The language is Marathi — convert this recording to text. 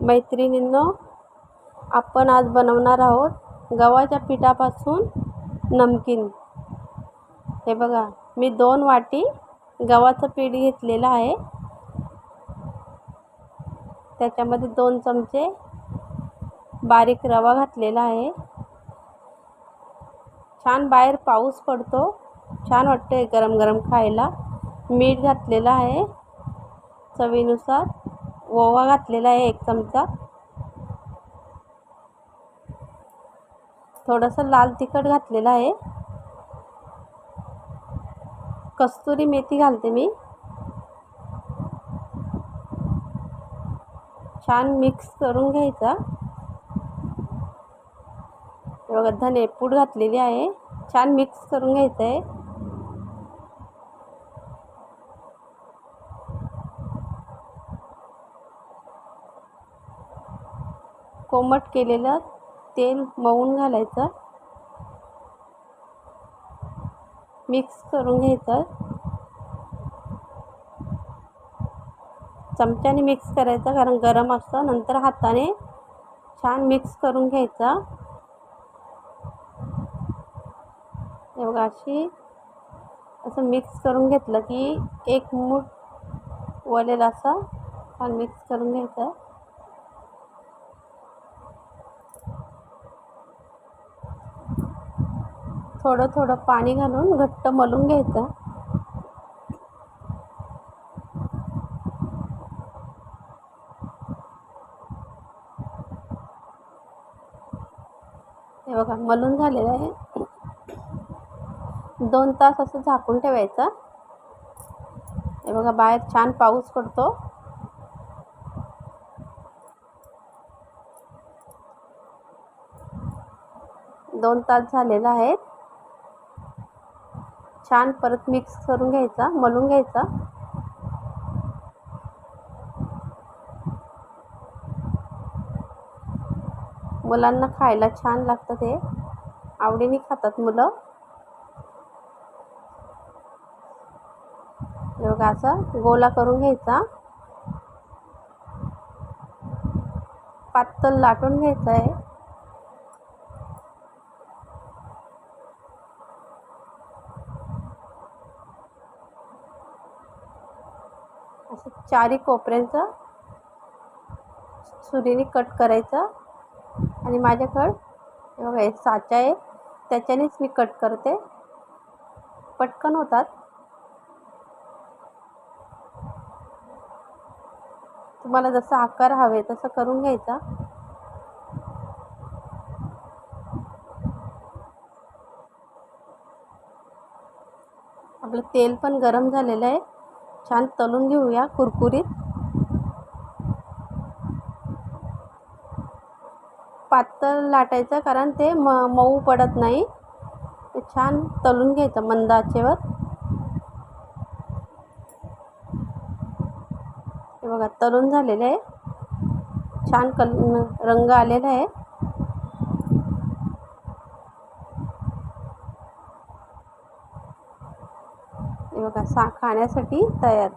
मैत्रिणींनो आपण आज बनवणार आहोत गव्हाच्या पिठापासून नमकीन. हे बघा मी दोन वाटी गव्हाचं पीठ घेतलेलं आहे. त्याच्यामध्ये दोन चमचे बारीक रवा घातलेला आहे. छान बाहेर पाऊस पडतो छान वाटतं आहे गरम गरम खायला. मीठ घातलेलं आहे चवीनुसार. ओवा घातलेला आहे एक चमचा. थोडंसं लाल तिखट घातलेलं आहे. कस्तुरी मेथी घालते मी. छान मिक्स करून घ्यायचा. बघा धनेपूड घातलेली आहे. छान मिक्स करून घ्यायचं आहे कोमट केलेलं तेल मळून घालायचं. मिक्स करून घ्यायचं. चमच्याने मिक्स करायचं कारण गरम असतं. नंतर हाताने छान मिक्स करून घ्यायचा. हे बघा अशी असं मिक्स करून घेतलं की एक मूठ वलेल असं छान मिक्स करून घ्यायचं. थोडं थोडं पाणी घालून घट्ट मलून घ्यायचं. हे बघा मलून झालेलं आहे. दोन तास असं झाकून ठेवायचं. हे बघा बाहेर छान पाऊस पडतो. दोन तास झालेला आहेत. छान परत मिक्स करून घ्यायचा मलून घ्यायचा. मुलांना खायला छान लागतं ते. आवडीने खातात मुलं. बघा असा गोला करून घ्यायचा. पातळ लाटून घ्यायचं आहे असं चारी कोपऱ्यांचं सुरीने कट करायचं. आणि माझ्याकडं बघा एक साचा आहे. त्याच्यानेच मी कट करते. पटकन होतात. तुम्हाला जसा आकार हवे तसं करून घ्यायचा. आपलं तेल पण गरम झालेलं आहे. छान तळून घेऊया कुरकुरीत. पातळ लाटायचं कारण ते म मऊ पडत नाही. ते छान तळून घ्यायचं मंद आचेवर हे बघा तळून झालेलं आहे. छान कल रंग आलेला आहे. हे बघा सा खाण्यासाठी तयार.